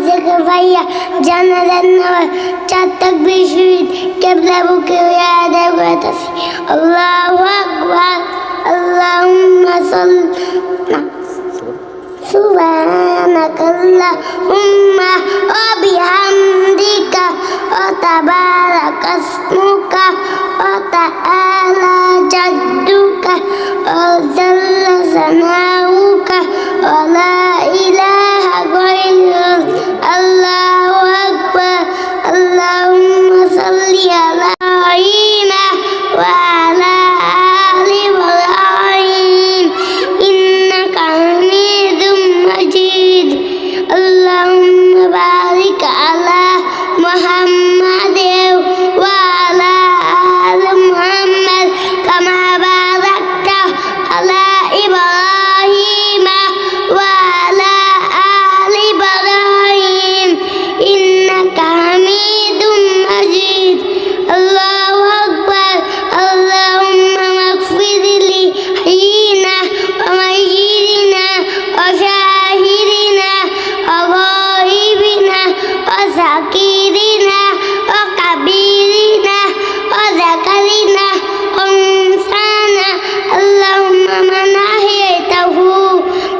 নামাজের ফজকে ভাইয়া জানালেন নামাজ চার তাকবীর শহীদ কেবলা বুকে হয়ে আদায় করতেছি আল্লাহু আকবার আল্লাহুম্মা সাল্লি سبحانك اللهم وبحمدك وتبارك اسمك وتعالى جدك وجل ثناؤك مجيد اللهم بارك على وسكيرنا وكبيرنا وذكرنا وانسانا اللهم من أحييته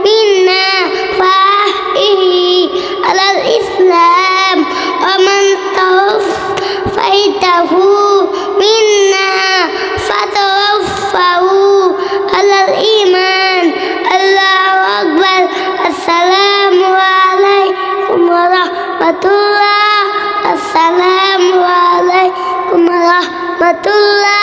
منا فأحيه على الإسلام ومن توفيته منا রহমতুল্লাহ আসসালামু আলাইকুম রহমতুল্লাহ।